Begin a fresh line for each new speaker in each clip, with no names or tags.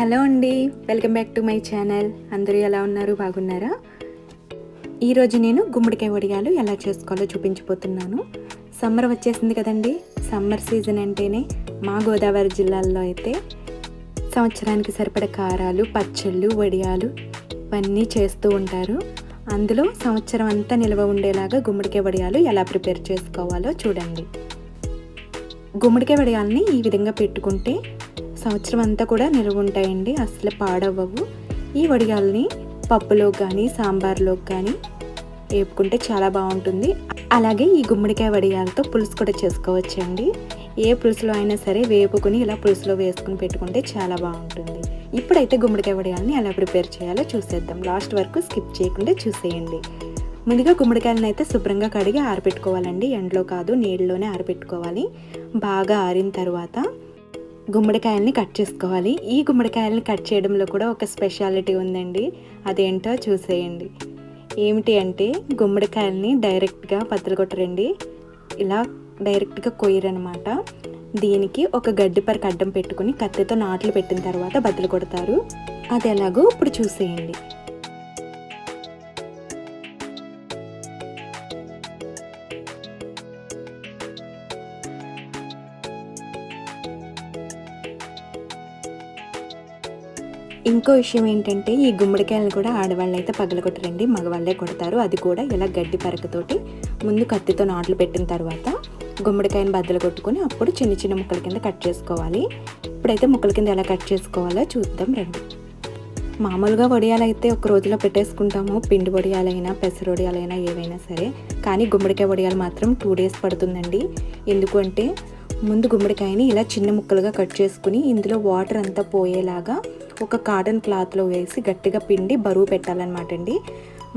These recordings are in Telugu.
హలో అండి. Welcome back to my channel. అందరూ ఎలా ఉన్నారు? బాగున్నారా? ఈరోజు నేను గుమ్మడికాయ వడియాలు ఎలా చేసుకోవాలో చూపించబోతున్నాను. సమ్మర్ వచ్చేసింది కదండి. సమ్మర్ సీజన్ అంటేనే మా గోదావరి జిల్లాల్లో అయితే సంవత్సరానికి సరిపడ కారాలు పచ్చళ్ళు వడియాలు ఇవన్నీ చేస్తూ ఉంటారు. అందులో సంవత్సరం అంతా నిల్వ ఉండేలాగా గుమ్మడికాయ వడియాలు ఎలా ప్రిపేర్ చేసుకోవాలో చూడండి. గుమ్మడికాయ వడియాలని ఈ విధంగా పెట్టుకుంటే సంవత్సరం అంతా కూడా నిలువ ఉంటాయండి అసలు పాడవ్వవు. ఈ వడియాల్ని పప్పులో కానీ సాంబార్లో కానీ వేపుకుంటే చాలా బాగుంటుంది. అలాగే ఈ గుమ్మడికాయ వడియాలతో పులుసు కూడా చేసుకోవచ్చండి. ఏ పులుసులో అయినా సరే వేపుకుని ఇలా పులుసులో వేసుకుని పెట్టుకుంటే చాలా బాగుంటుంది. ఇప్పుడైతే గుమ్మడికాయ వడియాలని ఎలా ప్రిపేర్ చేయాలో చూసేద్దాం. లాస్ట్ వరకు స్కిప్ చేయకుండా చూసేయండి. ముందుగా గుమ్మడికాయలను అయితే శుభ్రంగా కడిగి ఆరబెట్టుకోవాలండి ఎండలో కాదు నీళ్ళలోనే ఆరబెట్టుకోవాలి బాగా ఆరిన తర్వాత గుమ్మడికాయల్ని కట్ చేసుకోవాలి. ఈ గుమ్మడికాయలని కట్ చేయడంలో కూడా ఒక స్పెషాలిటీ ఉందండి. అదేంటో చూసేయండి. ఏమిటి అంటే గుమ్మడికాయల్ని డైరెక్ట్గా కొట్టరండి ఇలా డైరెక్ట్గా కొయ్యరనమాట దీనికి ఒక గడ్డి అడ్డం పెట్టుకుని కత్తితో నాట్లు పెట్టిన తర్వాత బద్దలు కొడతారు. అది ఎలాగో ఇప్పుడు చూసేయండి. ఇంకో విషయం ఏంటంటే ఈ గుమ్మడికాయలను కూడా ఆడవాళ్ళు అయితే పగలగొట్టరండి మగవాళ్ళే కొడతారు. అది కూడా ఇలా గడ్డి పరకతోటి ముందు కత్తితో నాట్లు పెట్టిన తర్వాత గుమ్మడికాయను బద్దలు కొట్టుకొని అప్పుడు చిన్న చిన్న ముక్కల కింద కట్ చేసుకోవాలి. ఇప్పుడైతే ముక్కల కింద ఎలా కట్ చేసుకోవాలో చూద్దాం రండి. మామూలుగా వడియాలైతే ఒక రోజులో పెట్టేసుకుంటాము. పిండి వడియాలైనా పెసర వడియాలైనా ఏవైనా సరే. కానీ గుమ్మడికాయ వడియాలు మాత్రం టూ డేస్ పడుతుందండి. ఎందుకంటే ముందు గుమ్మడికాయని ఇలా చిన్న ముక్కలుగా కట్ చేసుకుని ఇందులో వాటర్ అంతా పోయేలాగా ఒక కాటన్ క్లాత్లో వేసి గట్టిగా పిండి బరువు పెట్టాలన్నమాట అండి.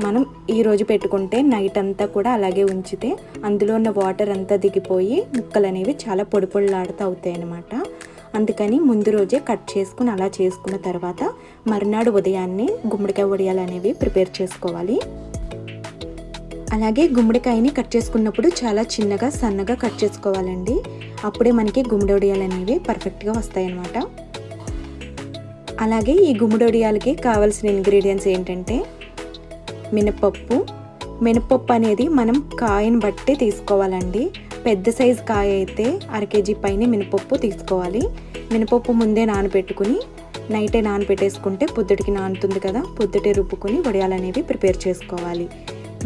మనం ఈరోజు పెట్టుకుంటే నైట్ అంతా కూడా అలాగే ఉంచితే అందులో ఉన్న వాటర్ అంతా దిగిపోయి ముక్కలు అనేవి చాలా పొడి పొడిలాడుతూ అవుతాయి అన్నమాట అందుకని ముందు రోజే కట్ చేసుకుని అలా చేసుకున్న తర్వాత మరునాడు ఉదయాన్నే గుమ్మడికాయ వడియాలు అనేవి ప్రిపేర్ చేసుకోవాలి. అలాగే గుమ్మడికాయని కట్ చేసుకున్నప్పుడు చాలా చిన్నగా సన్నగా కట్ చేసుకోవాలండి. అప్పుడే మనకి గుమ్మడి వడియాలు అనేవి పర్ఫెక్ట్గా వస్తాయన్నమాట. అలాగే ఈ గుమ్మడొడియాలకి కావాల్సిన ఇంగ్రీడియంట్స్ ఏంటంటే మినపప్పు. మినపప్పు అనేది మనం కాయని బట్టి తీసుకోవాలండి. పెద్ద సైజు కాయ అయితే అర కేజీ పైన మినపప్పు తీసుకోవాలి. మినపప్పు ముందే నానబెట్టుకుని నైటే నానబెట్టేసుకుంటే పొద్దుటికి నానుతుంది కదా పొద్దుటే రుబ్బుకొని వడియాలు అనేవి ప్రిపేర్ చేసుకోవాలి.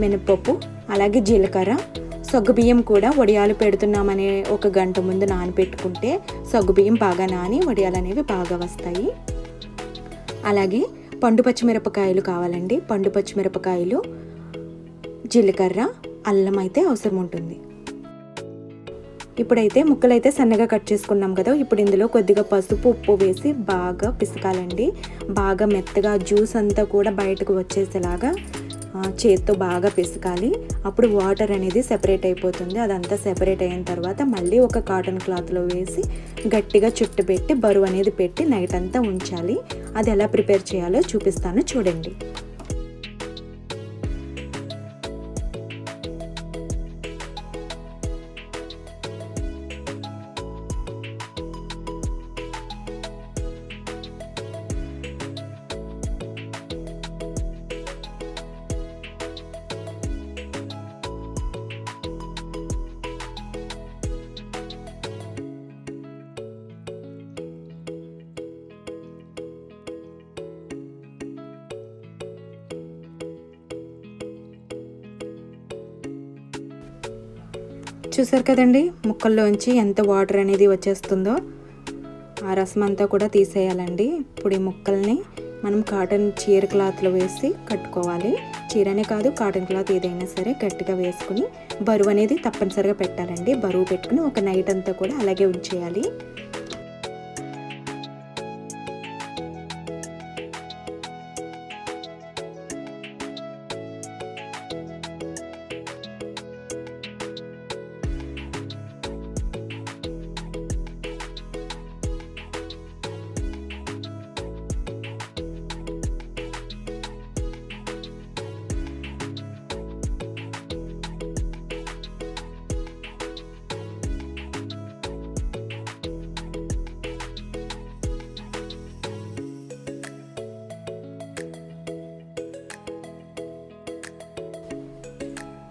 మినపప్పు అలాగే జీలకర్ర సగ్గుబియ్యం కూడా వడియాలు పెడుతున్నామనే ఒక గంట ముందు నానబెట్టుకుంటే సగ్గుబియ్యం బాగా నాని వడియాలు అనేవి బాగా వస్తాయి. అలాగే పండు పచ్చిమిరపకాయలు కావాలండి. పండు పచ్చిమిరపకాయలు జీలకర్ర అల్లం అయితే అవసరం ఉంటుంది. ఇప్పుడైతే ముక్కలైతే సన్నగా కట్ చేసుకున్నాం కదా. ఇప్పుడు ఇందులో కొద్దిగా పసుపు ఉప్పు వేసి బాగా పిసకాలండి. బాగా మెత్తగా జ్యూస్ అంతా కూడా బయటకు వచ్చేసేలాగా చేత్తో బాగా పిసకాలి. అప్పుడు వాటర్ అనేది సెపరేట్ అయిపోతుంది. అదంతా సెపరేట్ అయిన తర్వాత మళ్ళీ ఒక కాటన్ క్లాత్లో వేసి గట్టిగా చుట్టు పెట్టి బరువు అనేది పెట్టి నైట్ అంతా ఉంచాలి. అది ఎలా ప్రిపేర్ చేయాలో చూపిస్తాను. చూడండి. చూసారు కదండి? ముక్కల్లోంచి ఎంత వాటర్ అనేది వచ్చేస్తుందో. ఆ రసం అంతా కూడా తీసేయాలండి. ఇప్పుడు ఈ ముక్కల్ని మనం కాటన్ చీర క్లాత్లో వేసి కట్టుకోవాలి. చీరనే కాదు కాటన్ క్లాత్ ఏదైనా సరే గట్టిగా వేసుకుని బరువు అనేది తప్పనిసరిగా పెట్టాలండి. బరువు పెట్టుకుని ఒక నైట్ అంతా కూడా అలాగే ఉంచేయాలి.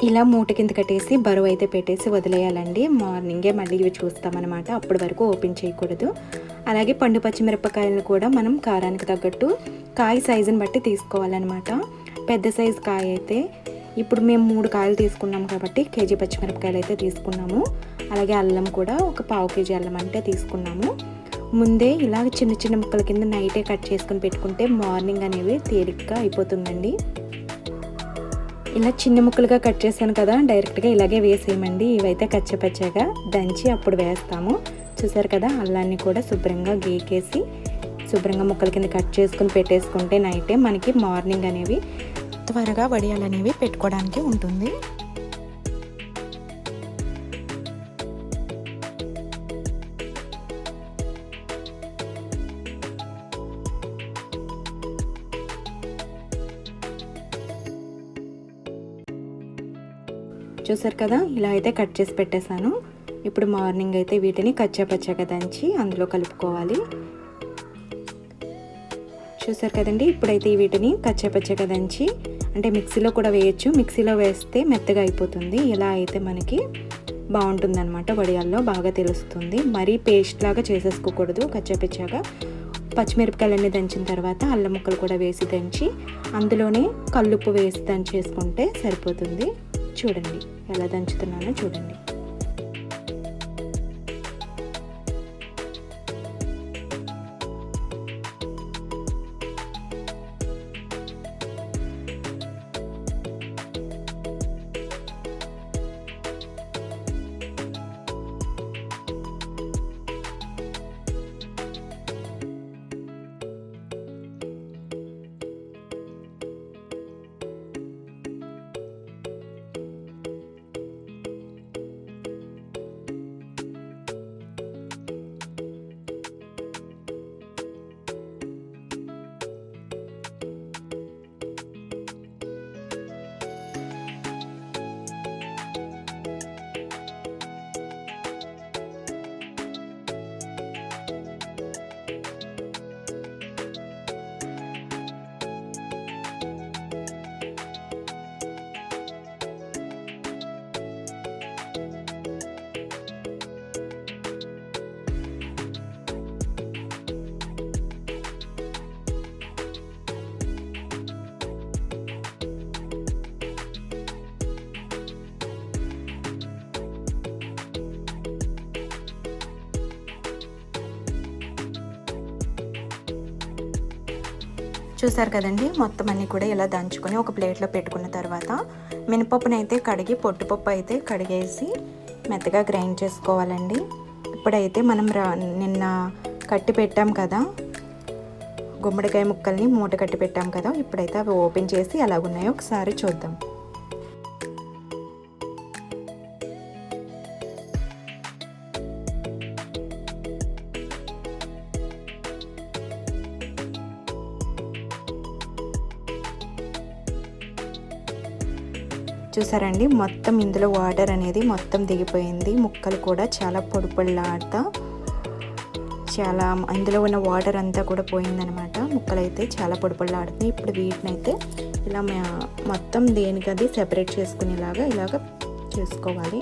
ఇలా మూట కింద కట్టేసి బరువు అయితే పెట్టేసి వదిలేయాలండి. మార్నింగే మళ్ళీ ఇవి చూస్తామన్నమాట. అప్పటి వరకు ఓపెన్ చేయకూడదు. అలాగే పండు పచ్చిమిరపకాయలను కూడా మనం కారానికి తగ్గట్టు కాయ సైజుని బట్టి తీసుకోవాలన్నమాట. పెద్ద సైజు కాయ అయితే ఇప్పుడు మేము మూడు కాయలు తీసుకున్నాం కాబట్టి కేజీ పచ్చిమిరపకాయలు అయితే తీసుకున్నాము. అలాగే అల్లం కూడా ఒక పావు కేజీ అల్లం అంటే తీసుకున్నాము. ముందే ఇలా చిన్న చిన్న ముక్కల కింద నైటే కట్ చేసుకుని పెట్టుకుంటే మార్నింగ్ అనేవి తేలిగ్గా అయిపోతుందండి. ఇలా చిన్న ముక్కలుగా కట్ చేశాను కదా డైరెక్ట్గా ఇలాగే వేసేయమండి. ఇవైతే కచ్చపచ్చగా దంచి అప్పుడు వేస్తాము. చూసారు కదా అల్లాన్ని కూడా శుభ్రంగా గీకేసి శుభ్రంగా ముక్కల కింద కట్ చేసుకుని పెట్టేసుకుంటే నైటే మనకి మార్నింగ్ అనేవి త్వరగా వడియాలనేవి పెట్టుకోవడానికి ఉంటుంది. చూసారు కదా ఇలా అయితే కట్ చేసి పెట్టేశాను. ఇప్పుడు మార్నింగ్ అయితే వీటిని కచ్చాపచ్చాగా దంచి అందులో కలుపుకోవాలి. చూసారు కదండి ఇప్పుడైతే వీటిని కచ్చాపచ్చగా దంచి అంటే మిక్సీలో కూడా వేయచ్చు. మిక్సీలో వేస్తే మెత్తగా అయిపోతుంది. ఇలా అయితే మనకి బాగుంటుంది అనమాట వడియాల్లో బాగా తెలుస్తుంది. మరీ పేస్ట్ లాగా చేసేసుకోకూడదు కచ్చాపచ్చాగా. పచ్చిమిరపకాయలన్నీ దంచిన తర్వాత అల్లం ముక్కలు కూడా వేసి దంచి అందులోనే కల్లుప్పు వేసి దంచేసుకుంటే సరిపోతుంది. చూడండి. ఎలా దంచుతున్నానో చూడండి. చూసారు కదండి? మొత్తం అన్నీ కూడా ఇలా దంచుకొని ఒక ప్లేట్లో పెట్టుకున్న తర్వాత మినపప్పునైతే కడిగి పొట్టుపప్పు అయితే కడిగేసి మెత్తగా గ్రైండ్ చేసుకోవాలండి. ఇప్పుడైతే మనం రా నిన్న కట్టి పెట్టాం కదా గుమ్మడికాయ ముక్కల్ని మూట కట్టి పెట్టాం కదా ఇప్పుడైతే అవి ఓపెన్ చేసి ఎలాగున్నాయో ఒకసారి చూద్దాం. చూసారండి మొత్తం ఇందులో వాటర్ అనేది మొత్తం దిగిపోయింది. ముక్కలు కూడా చాలా పొడి పొడిలాడుతా చాలా ఇందులో ఉన్న వాటర్ అంతా కూడా పోయిందనమాట. ముక్కలు అయితే చాలా పొడి పొడిలాడుతుంది ఇప్పుడు వీటిని అయితే ఇలా మొత్తం దేనికది సెపరేట్ చేసుకునేలాగా ఇలాగ చేసుకోవాలి.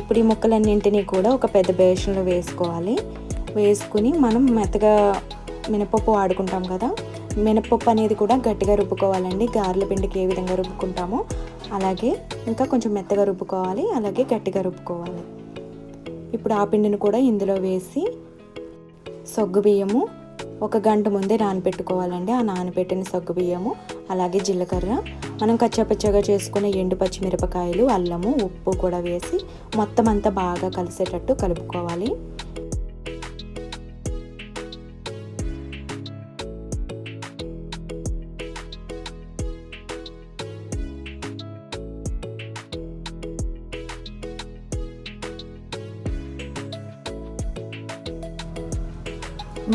ఇప్పుడు ఈ ముక్కలన్నింటినీ కూడా ఒక పెద్ద బేషన్లో వేసుకోవాలి. వేసుకుని మనం మెత్తగా మినపప్పు వాడుకుంటాం కదా మినపప్పు అనేది కూడా గట్టిగా రుబ్బుకోవాలండి. గారెల పిండికి ఏ విధంగా రుబ్బుకుంటామో అలాగే ఇంకా కొంచెం మెత్తగా రుబ్బుకోవాలి అలాగే గట్టిగా రుబ్బుకోవాలి. ఇప్పుడు ఆ పిండిని కూడా ఇందులో వేసి సొగ్గు బియ్యము ఒక గంట ముందే నానబెట్టుకోవాలండి ఆ నానబెట్టిన సగ్గు బియ్యము అలాగే జీలకర్ర. మనం కచ్చాపచ్చగా చేసుకునే ఎండు పచ్చిమిరపకాయలు అల్లము ఉప్పు కూడా వేసి మొత్తం అంతా బాగా కలిసేటట్టు కలుపుకోవాలి.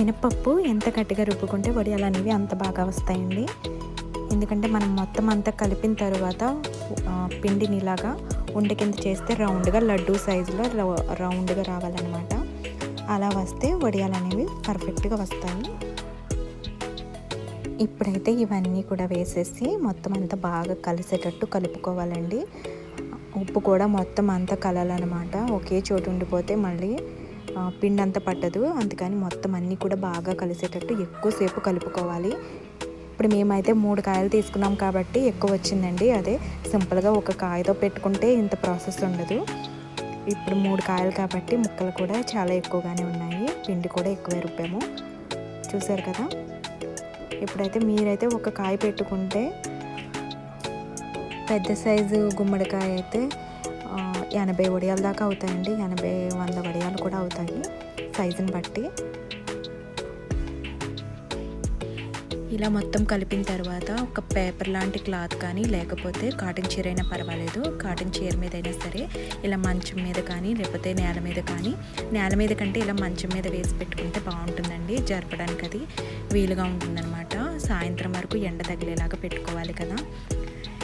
మినపప్పు ఎంత గట్టిగా రుబ్బుకుంటే వడియాలు అనేవి అంత బాగా వస్తాయండి. ఎందుకంటే మనం మొత్తం అంతా కలిపిన తర్వాత పిండిని ఇలాగా ఉండి కింద చేస్తే రౌండ్గా లడ్డూ సైజులో రౌండ్గా రావాలన్నమాట. అలా వస్తే వడియాలు అనేవి పర్ఫెక్ట్గా వస్తాయి. ఇప్పుడైతే ఇవన్నీ కూడా వేసేసి మొత్తం అంతా బాగా కలిసేటట్టు కలుపుకోవాలండి. ఉప్పు కూడా మొత్తం అంతా కలాలన్నమాట. ఒకే చోటు ఉండిపోతే మళ్ళీ పిండి అంతా పట్టదు. అందుకని మొత్తం అన్నీ కూడా బాగా కలిసేటట్టు ఎక్కువసేపు కలుపుకోవాలి. ఇప్పుడు మేమైతే మూడు కాయలు తీసుకున్నాం కాబట్టి ఎక్కువ వచ్చిందండి అదే. సింపుల్గా ఒక కాయతో పెట్టుకుంటే ఇంత ప్రాసెస్ ఉండదు. ఇప్పుడు మూడు కాయలు కాబట్టి ముక్కలు కూడా చాలా ఎక్కువగానే ఉన్నాయి. పిండి కూడా ఎక్కువ రుబ్బాము. చూసారు కదా? ఇప్పుడైతే మీరైతే ఒక కాయ పెట్టుకుంటే పెద్ద సైజు గుమ్మడికాయ అయితే ఎనభై వడియాల దాకా అవుతాయండి. ఎనభై వంద వడియాలు కూడా అవుతాయి సైజుని బట్టి. ఇలా మొత్తం కలిపిన తర్వాత ఒక పేపర్ లాంటి క్లాత్ కానీ లేకపోతే కాటన్ చీర అయినా పర్వాలేదు. కాటన్ చీర మీద అయినా సరే ఇలా మంచం మీద కానీ లేకపోతే నేల మీద కానీ నేల మీద కంటే ఇలా మంచం మీద వేసి పెట్టుకుంటే బాగుంటుందండి. జరపడానికి అది వీలుగా ఉంటుందన్నమాట. సాయంత్రం వరకు ఎండ తగిలేలాగా పెట్టుకోవాలి కదా.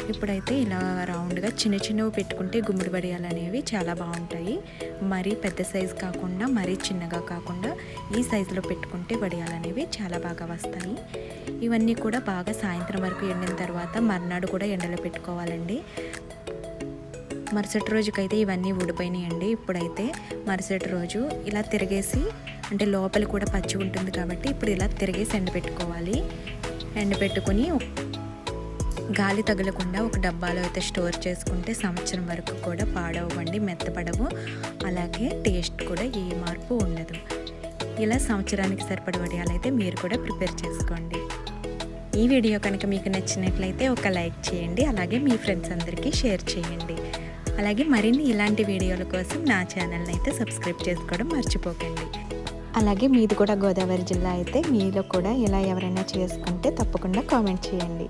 ఇప్పుడైతే ఇలా రౌండ్గా చిన్న చిన్నవి పెట్టుకుంటే గుమ్మడి వడియాలు అనేవి చాలా బాగుంటాయి. మరీ పెద్ద సైజు కాకుండా మరీ చిన్నగా కాకుండా ఈ సైజులో పెట్టుకుంటే వడియాలు అనేవి చాలా బాగా వస్తాయి. ఇవన్నీ కూడా బాగా సాయంత్రం వరకు ఎండిన తర్వాత మర్నాడు కూడా ఎండలో పెట్టుకోవాలండి. మరుసటి రోజుకైతే ఇవన్నీ ఊడిపోయినాయండి. ఇప్పుడైతే మరుసటి రోజు ఇలా తిరిగేసి అంటే లోపల కూడా పచ్చి ఉంటుంది కాబట్టి ఇప్పుడు ఇలా తిరిగేసి ఎండబెట్టుకోవాలి. ఎండబెట్టుకొని గాలి తగలకుండా ఒక డబ్బాలో అయితే స్టోర్ చేసుకుంటే సంవత్సరం వరకు కూడా పాడవండి మెత్తపడవు. అలాగే టేస్ట్ కూడా ఏ మార్పు ఉండదు. ఇలా సంవత్సరానికి సరిపడ వడియాలైతే మీరు కూడా ప్రిపేర్ చేసుకోండి. ఈ వీడియో కనుక మీకు నచ్చినట్లయితే ఒక లైక్ చేయండి అలాగే మీ ఫ్రెండ్స్ అందరికీ షేర్ చేయండి. అలాగే మరిన్ని ఇలాంటి వీడియోల కోసం నా ఛానల్ని అయితే సబ్స్క్రైబ్ చేసుకోవడం మర్చిపోకండి. అలాగే మీది కూడా గోదావరి జిల్లా అయితే మీలో కూడా ఇలా ఎవరైనా చేసుకుంటే తప్పకుండా కామెంట్ చేయండి.